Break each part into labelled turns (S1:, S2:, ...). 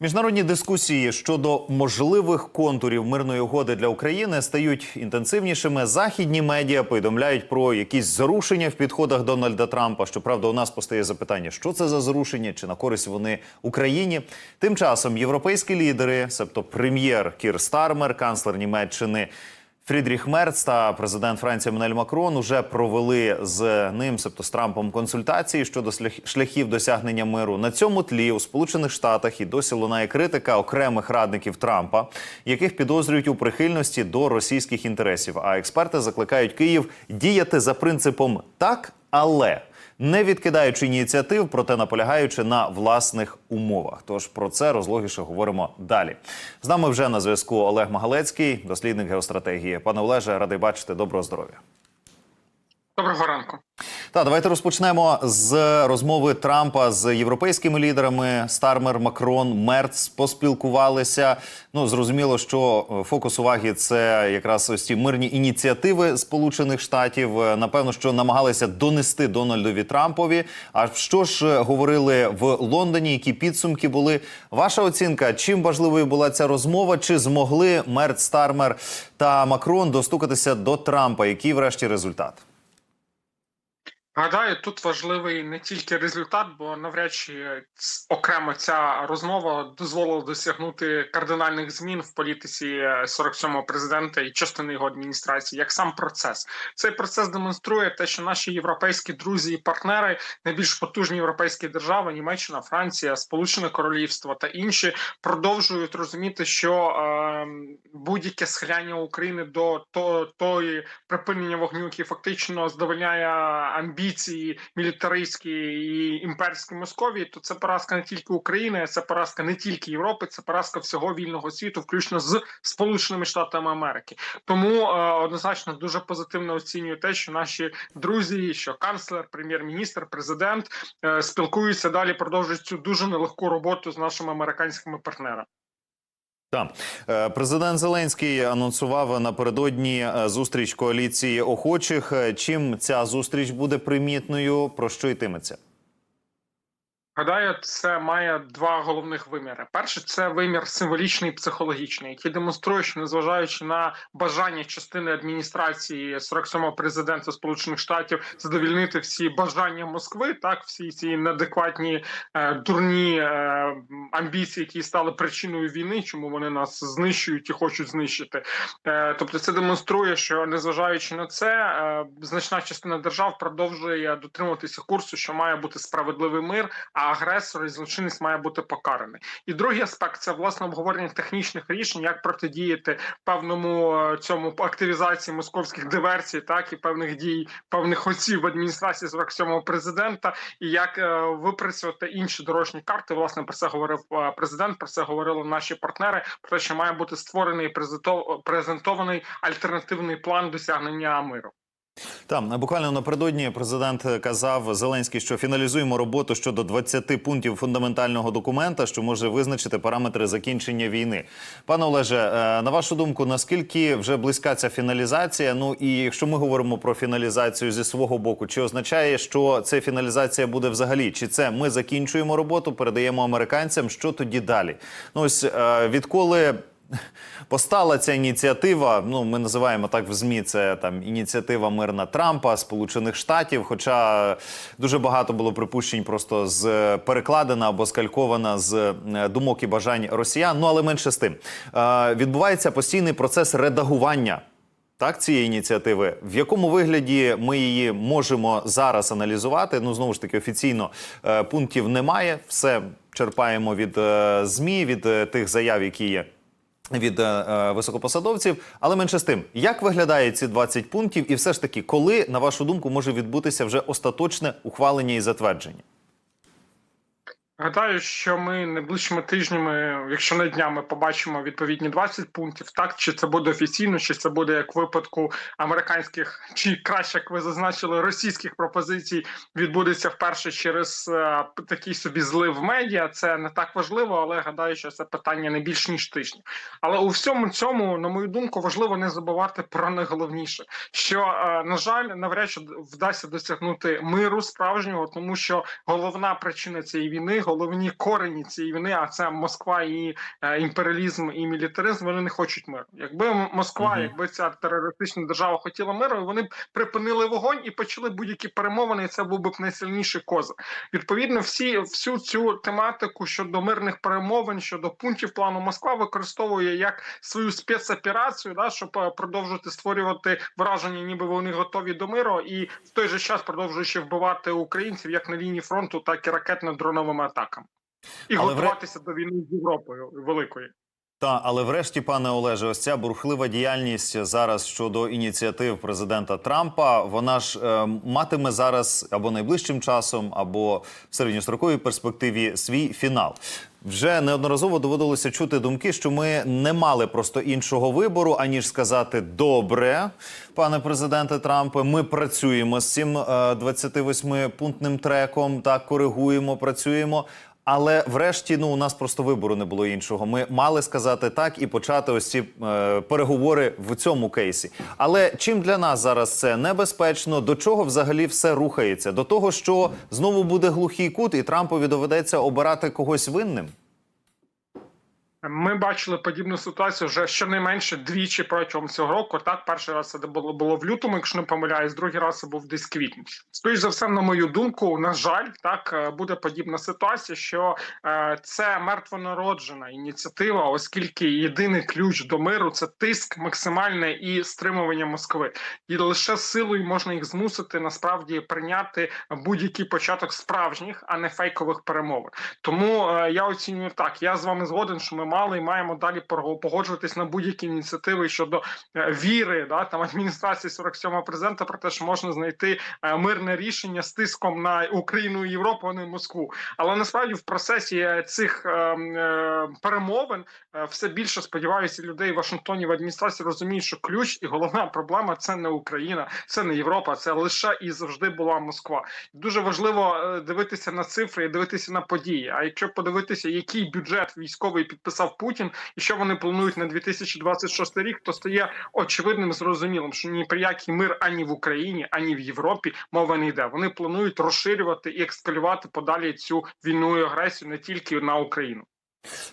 S1: Міжнародні дискусії щодо можливих контурів мирної угоди для України стають інтенсивнішими. Західні медіа повідомляють про якісь зарушення в підходах Дональда Трампа. Щоправда, у нас постає запитання, що це за зарушення, чи на користь вони Україні. Тим часом європейські лідери, себто прем'єр Кір Стармер, канцлер Німеччини. Фрідріх Мерц та президент Франції Менель Макрон уже провели з ним, себто з Трампом, консультації щодо шлях- шляхів досягнення миру. На цьому тлі у Сполучених Штатах і досі лунає критика окремих радників Трампа, яких підозрюють у прихильності до російських інтересів. А експерти закликають Київ діяти за принципом так, але не відкидаючи ініціатив, проте наполягаючи на власних умовах. Тож про це розлогіше говоримо далі. З нами вже на зв'язку Олег Магалецький, дослідник геостратегії. Пане Олеже, радий бачити. Доброго здоров'я.
S2: Доброго ранку.
S1: Та давайте розпочнемо з розмови Трампа з європейськими лідерами. Стармер, Макрон, Мерц поспілкувалися. Ну зрозуміло, що е, фокус уваги це якраз ось ці мирні ініціативи Сполучених Штатів. Е, Напевно, що намагалися донести Дональдові Трампові. А що ж е, говорили в Лондоні? Які підсумки були? Ваша оцінка? Чим важливою була ця розмова? Чи змогли Мерц, Стармер та Макрон достукатися до Трампа? Який врешті результат?
S2: Гадаю, тут важливий не тільки результат, бо навряд чи окремо ця розмова дозволила досягнути кардинальних змін в політиці е, 47-го президента і частини його адміністрації, як сам процес. Цей процес демонструє те, що наші європейські друзі і партнери, найбільш потужні європейські держави, Німеччина, Франція, Сполучене Королівство та інші, продовжують розуміти, що е, будь-яке схиляння України до то, тої припинення вогню, який фактично задовольняє амбіції мілітаристські і імперські Московії, то це поразка не тільки України, це поразка не тільки Європи, це поразка всього вільного світу, включно з Сполученими Штатами Америки. Тому е, однозначно дуже позитивно оцінюю те, що наші друзі, що канцлер, прем'єр-міністр, президент е, спілкуються далі, продовжують цю дуже нелегку роботу з нашими американськими партнерами.
S1: Так. Е, Президент Зеленський анонсував напередодні е, зустріч коаліції охочих. Е, Чим ця зустріч буде примітною? Про що йтиметься?
S2: Гадаю, це має два головних виміри. Перший це вимір символічний і психологічний, який демонструє, що незважаючи на бажання частини адміністрації 47-го президента Сполучених Штатів задовільнити всі бажання Москви, так всі ці неадекватні е, дурні е, амбіції, які стали причиною війни, чому вони нас знищують і хочуть знищити. Е, тобто, це демонструє, що незважаючи на це, е, значна частина держав продовжує дотримуватися курсу, що має бути справедливий мир. А агресор і злочинець має бути покараний. І другий аспект це власне обговорення технічних рішень, як протидіяти певному е, цьому активізації московських диверсій, так і певних дій певних осіб в адміністрації 47-го президента, і як е, випрацювати інші дорожні карти. Власне про це говорив е, президент. Про це говорили наші партнери. Про те, що має бути створений презентований альтернативний план досягнення миру.
S1: Там буквально напередодні президент казав Зеленський, що фіналізуємо роботу щодо 20 пунктів фундаментального документа, що може визначити параметри закінчення війни. Пане Олеже, е, на вашу думку, наскільки вже близька ця фіналізація? Ну і якщо ми говоримо про фіналізацію зі свого боку, чи означає, що це фіналізація буде взагалі? Чи це ми закінчуємо роботу, передаємо американцям? Що тоді далі? Ну ось е, відколи. Постала ця ініціатива. Ну ми називаємо так в змі. Це там ініціатива мирна Трампа, Сполучених Штатів. Хоча дуже багато було припущень, просто з перекладена або скалькована з е, думок і бажань росіян. Ну але менше з тим Е, відбувається постійний процес редагування. Так, цієї ініціативи, в якому вигляді ми її можемо зараз аналізувати? Ну знову ж таки, офіційно е, пунктів немає. Все черпаємо від е, змі, від тих заяв, які є від е, е, високопосадовців. Але менше з тим, як виглядає ці 20 пунктів, і все ж таки, коли на вашу думку може відбутися вже остаточне ухвалення і затвердження?
S2: Гадаю, що ми найближчими тижнями, якщо не днями, побачимо відповідні 20 пунктів. Так чи це буде офіційно, чи це буде як випадку американських, чи краще, як ви зазначили, російських пропозицій відбудеться вперше через е, такий собі злив медіа. Це не так важливо, але гадаю, що це питання не більш ніж тижні. Але у всьому цьому, на мою думку, важливо не забувати про найголовніше, що е, на жаль, навряд чи вдасться досягнути миру справжнього, тому що головна причина цієї війни, головні корені цієї війни, а це Москва і е, імперіалізм і мілітаризм. Вони не хочуть миру. Якби Москва,
S1: Мгм.
S2: якби ця терористична держава хотіла миру, вони б припинили вогонь і почали будь-які перемовини. І це був би найсильніший козир. Відповідно, всі всю цю тематику щодо мирних перемовин, щодо пунктів плану Москва використовує як свою спецоперацію, да, щоб е, продовжити створювати враження, ніби вони готові до миру, і в той же час продовжуючи вбивати українців як на лінії фронту, так і ракетно-дроновими атаками, і
S1: Але вре-
S2: готуватися до війни з Європою великої.
S1: Та, але врешті, пане Олеже, ось ця бурхлива діяльність зараз щодо ініціатив президента Трампа, вона ж е, матиме зараз або найближчим часом, або в середньостроковій перспективі свій фінал. Вже неодноразово доводилося чути думки, що ми не мали просто іншого вибору, аніж сказати добре, пане президенте Трампе. Ми працюємо з цим е, 28-пунктним треком, так коригуємо, працюємо. Але врешті ну у нас просто вибору не було іншого. Ми мали сказати так і почати ось ці е, переговори в цьому кейсі. Але чим для нас зараз це небезпечно? До чого взагалі все рухається? До того, що знову буде глухий кут, і Трампові доведеться обирати когось винним.
S2: Ми бачили подібну ситуацію вже щонайменше двічі протягом цього року. Так, перший раз це було було в лютому, якщо не помиляюсь, другий раз це був десь квітні. Скоріше за все, на мою думку, на жаль, так е, буде подібна ситуація, що е, це мертвонароджена ініціатива, оскільки єдиний ключ до миру це тиск максимальне і стримування Москви, і лише силою можна їх змусити насправді прийняти будь-який початок справжніх, а не фейкових перемовин. Тому е, я оцінюю так. Я з вами згоден, що ми мали і маємо далі пого- погоджуватись на будь-які ініціативи щодо е, віри, да там адміністрації 47-го президента про те, що можна знайти е, мирне рішення з тиском на Україну і Європу, а не Москву. Але насправді в процесі е, цих е, е, перемовин все більше сподіваюся людей в Вашингтоні в адміністрації розуміють, що ключ і головна проблема це не Україна, це не Європа, це лише і завжди була Москва. Дуже важливо дивитися на цифри і дивитися на події. А якщо подивитися, який бюджет військовий підписав Путін і що вони планують на 2026 рік, то стає очевидним зрозумілим, що ні про який мир ані в Україні, ані в Європі мова не йде. Вони планують розширювати і ескалювати подалі цю війну і агресію не тільки на Україну.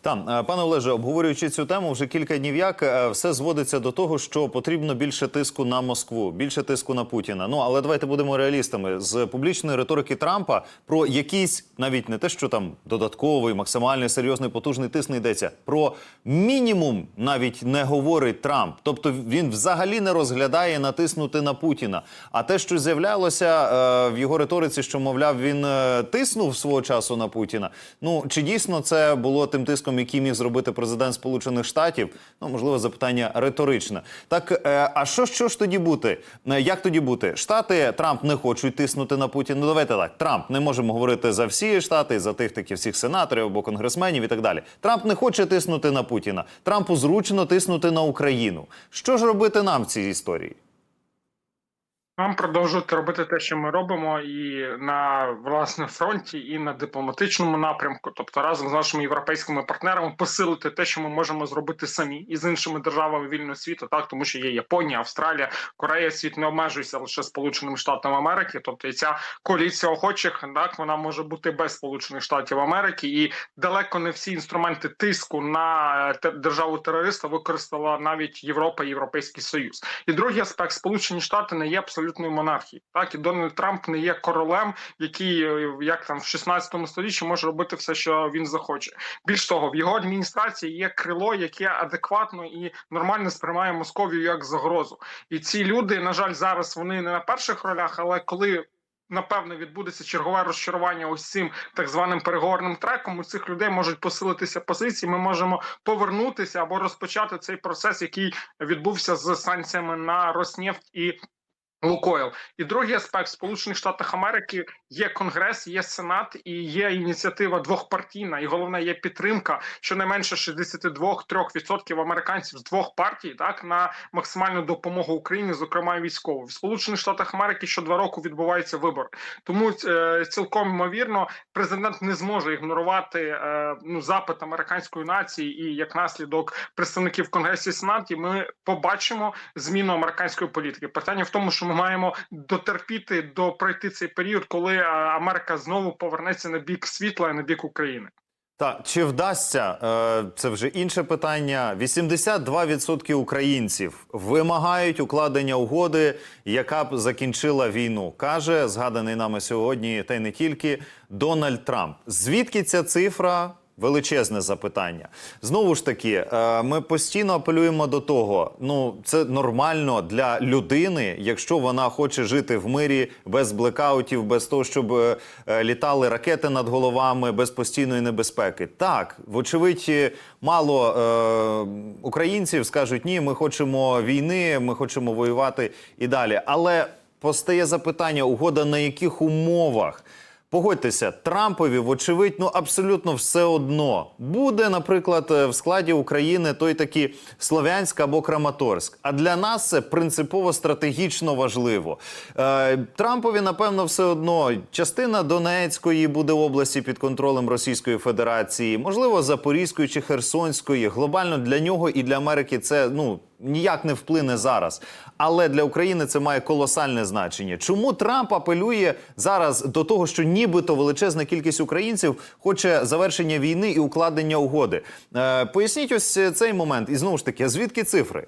S1: Там, е, пане Олеже, обговорюючи цю тему, вже кілька днів як е, все зводиться до того, що потрібно більше тиску на Москву, більше тиску на Путіна. Ну але давайте будемо реалістами з публічної риторики Трампа про якийсь навіть не те, що там додатковий, максимальний серйозний потужний тиск не йдеться. Про мінімум навіть не говорить Трамп. Тобто він взагалі не розглядає натиснути на Путіна. А те, що з'являлося е, в його риториці, що мовляв, він е, тиснув свого часу на Путіна. Ну чи дійсно це було тим тиском, який міг зробити президент Сполучених Штатів? Ну можливо, запитання риторичне. Так е, а що, що ж тоді бути? Е, Як тоді бути? Штати Трамп не хочуть тиснути на Путіна. Ну давайте так. Трамп не можемо говорити за всі штати, за тих таких всіх сенаторів або конгресменів і так далі. Трамп не хоче тиснути на Путіна. Трампу зручно тиснути на Україну. Що ж робити нам в цій історії?
S2: Нам продовжувати робити те, що ми робимо, і на власне фронті, і на дипломатичному напрямку, тобто разом з нашими європейськими партнерами, посилити те, що ми можемо зробити самі і з іншими державами вільного світу, так тому що є Японія, Австралія, Корея. Світ не обмежується лише Сполученими Штатами Америки. Тобто і ця коаліція охочих, так вона може бути без Сполучених Штатів Америки, і далеко не всі інструменти тиску на державу терориста використала навіть Європа Європейський Союз. І другий аспект Сполучені Штати не є абсолютною монархією. Так і Дональд Трамп не є королем, який е, як там в 16 столітті може робити все, що він захоче. Більш того, в його адміністрації є крило, яке адекватно і нормально сприймає Московію як загрозу. І ці люди, на жаль, зараз вони не на перших ролях, але коли. Напевно, відбудеться чергове розчарування ось цим так званим переговорним треком. У цих людей можуть посилитися позиції. Ми можемо повернутися або розпочати цей процес, який відбувся з санкціями на Роснефть і Лукойл. І другий аспект Сполучених Штатах Америки є Конгрес, є Сенат і є ініціатива двохпартійна. І головне є підтримка щонайменше 62-3% американців з двох партій, так на максимальну допомогу Україні, зокрема військову. В Сполучених Штатах Америки що два роки відбуваються вибори. Тому е, цілком ймовірно президент не зможе ігнорувати е, ну запит американської нації, і як наслідок представників в Конгресі і Сенаті ми побачимо зміну американської політики. Питання в тому, що ми маємо дотерпіти до пройти цей період, коли Америка знову повернеться на бік світла і на бік України.
S1: Та чи вдасться е, це вже інше питання? 82% українців вимагають укладення угоди, яка б закінчила війну, каже згаданий нами сьогодні, та й не тільки Дональд Трамп. Звідки ця цифра? Величезне запитання. Знову ж таки, е, ми постійно апелюємо до того. Ну, це нормально для людини, якщо вона хоче жити в мирі без блекаутів, без того, щоб е, е, літали ракети над головами, без постійної небезпеки. Так, вочевидь, мало е, українців скажуть ні, ми хочемо війни, ми хочемо воювати і далі. Але постає запитання: угода на яких умовах? Погодьтеся, Трампові, вочевидь, ну абсолютно все одно буде, наприклад, е, в складі України той такі Слов'янськ або Краматорськ. А для нас це принципово стратегічно важливо. Е, Трампові, напевно, все одно частина Донецької буде області під контролем Російської Федерації, можливо, Запорізької чи Херсонської. Глобально для нього і для Америки це ну ніяк не вплине зараз. Але для України це має колосальне значення. Чому Трамп апелює зараз до того, що нібито величезна кількість українців хоче завершення війни і укладення угоди? Е, поясніть ось цей момент. І знову ж таки, звідки цифри?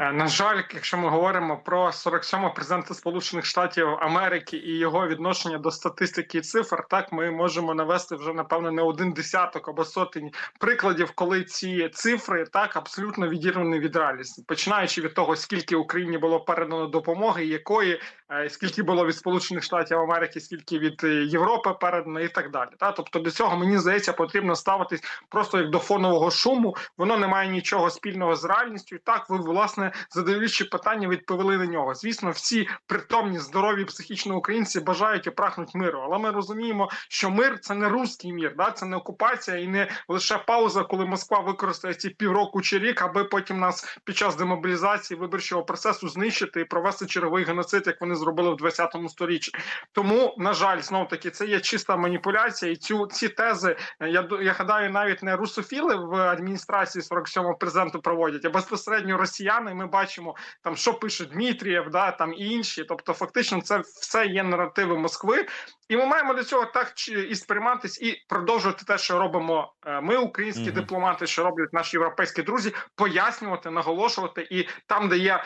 S2: Е, На жаль, якщо ми говоримо про 47-го президента Сполучених Штатів Америки і його відношення до статистики і цифр, так ми можемо навести вже напевно не один десяток або сотень прикладів, коли ці цифри так абсолютно відірвані від реальності, починаючи від того, скільки Україні було передано допомоги, якої е, скільки було від Сполучених Штатів Америки, скільки від е, Європи передано, і так далі. Та тобто до цього мені здається потрібно ставитись просто як до фонового шуму. Воно не має нічого спільного з реальністю. Так ви власне задаючи питання, відповіли на нього. Звісно, всі притомні, здорові психічно українці бажають і прагнуть миру. Але ми розуміємо, що мир це не руський мір, да це не окупація і не лише пауза, коли Москва використає ці півроку чи рік, аби потім нас під час демобілізації виборчого процесу знищити і провести черговий геноцид, як вони зробили в 20 сторіччі. Тому на жаль, знов таки це є чиста маніпуляція, і цю ці тези е, я я гадаю, навіть не русофіли в адміністрації 47-го президенту проводять, а безпосередньо росіяни. Ми бачимо там, що пише Дмитрієв, да там і інші. Тобто, фактично, це все є наративи Москви. І ми маємо до цього так і сприйматись, і продовжувати те, що робимо е, ми, українські
S1: Мгм.
S2: дипломати, що роблять наші європейські друзі, пояснювати, наголошувати, і там, де є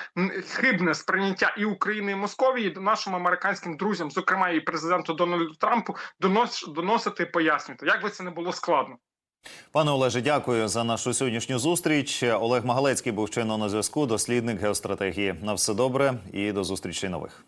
S2: хибне сприйняття і України, і Московії, до нашим американським друзям, зокрема і президенту Дональду Трампу, донос, доносити і пояснювати, як би це не було складно.
S1: Пане Олеже, дякую за нашу сьогоднішню зустріч. Олег Магалецький був чином на зв'язку, дослідник геостратегії. На все добре і до зустрічей нових.